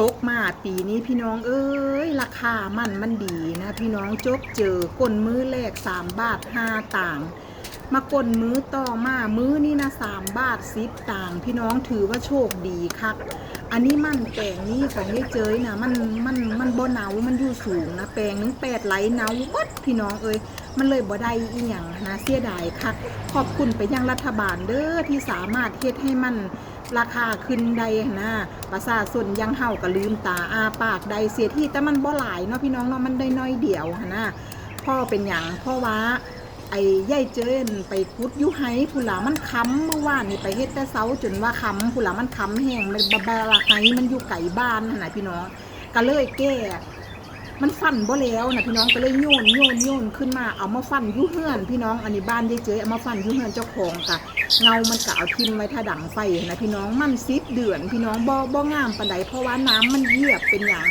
ตกมาปีนี้พี่น้องเอ้ยราคามันมันดีนะพี่น้องจบเจอกลมือแรกสามบาทห้าต่าง มากลมื้อต่อมามื้อนี่นะสามบาทสิบต่างพี่น้องถือว่าโชคดีครับอันนี้มันแปลงนี้ของยายเจยนะมันมันมันบ่หนาวมันอยู่สูงนะแปลงนึงแปดไหลหนาววัดพี่น้องเอ้ยมันเลยบ่ได้อีหยังนะเสียดายคักขอบคุณไปยังรัฐบาลเด้อที่สามารถเฮ็ดให้มันราคาขึ้นได้นะประชาชนยังเฮาก็ลืมตาอาปากใดเสียที่แต่มันบ่หลายเนาะพี่น้องเนาะมันได้น้อยเดียวนะพ่อเป็นหยังพราะว่า ไอ้ย่ายเจินไปคุดยุไฮผู้หลามันค้ำเมื่อวานนี่ไปเฮ็ดแต่เซาจนว่าค้ำผู้หลามันค้ำแห้งมันบะบะละไฮมันอยู่ไก่บ้านหั่นน่ะพี่น้องก็เลยแก้ มันฟันบ่แล้วนะพี่น้องก็เลยโยนโยนโยนขึ้นมาเอามาฟันยุเฮือน พี่น้องอันนี้บ้านยายเจยเอามาฟันยุเฮือนเจ้าของกะเงามันก็เอาทิมไว้ถ้าดังไฟนะพี่น้องมันซิดเดือน พี่น้องบ่บ่งามปานใดเพราะว่าน้ำมันเหยียบเป็นหยัง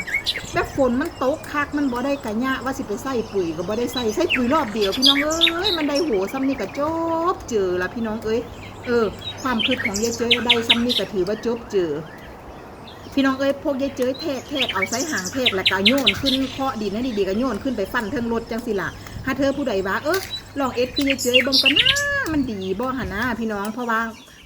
แบบฝนมันตกคักมันบ่ได้กะยะว่าสิไปใส่ปุ๋ยก็บ่ได้ใส่ใส่ปุ๋ยรอบเดียว พี่น้องเอ้ยมันได้โหซ้ำนี่ก็จบเจอละพี่น้องเอ้ยเออ ความคิดของยายเจยได้ซ้ำนี่ก็ถือว่าจบเจอ พี่น้องเอ้ยพวกยายเจ้ยแทกแทกเอาไส้หางแทกแล้วก็โยนขึ้นเคาะดินให้ดีๆก็โยนขึ้นไปฟันเทิงรถจังสิล่ะถ้าเธอผู้ใดว่าเออลองเอ็ดคือยายเจ้ยบ่งก็น่ามันดีบ่หันนะพี่น้องเพราะว่า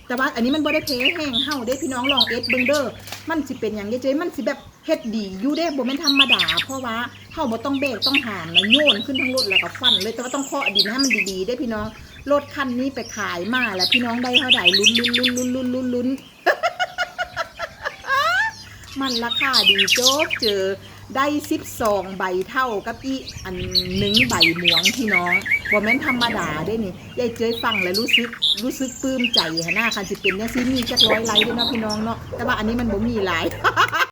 แต่ว่าอันนี้มันบ่ได้เพแห้งเฮาเด้พี่น้องลองเอ็ดเบิ่งเด้อมันสิเป็นอย่างยายเจ้ยมันสิแบบเฮ็ดดีอยู่เด้บ่แม่นธรรมดา เพราะว่าเฮาบ่ต้องเบรกต้องหามนะโยนขึ้นทั้งรถแล้วก็ฟันเลยแต่ว่าต้องเคาะดินให้มันดีๆเด้พี่น้องรถคันนี้ไปขายมาแล้วพี่น้องได้เท่าใดลุ้นลุ้นลุ้นลุ้นลุ้นลุ้น มันราคาดีโจ๊กเจอได้สิบสองใบเท่ากับอีอันหนึ่งใบหมวงพี่น้องบ่แม่นธรรมดาได้นี่ยายเจยฟังแล้วรู้สึกรู้สึกปลื้มใจหนหน้าคันสิเป็นเนี่ยซีมีจักร้อยไลค์ด้วยเนาะพี่น้องเนาะแต่ว่าอันนี้มันบ่มีหลาย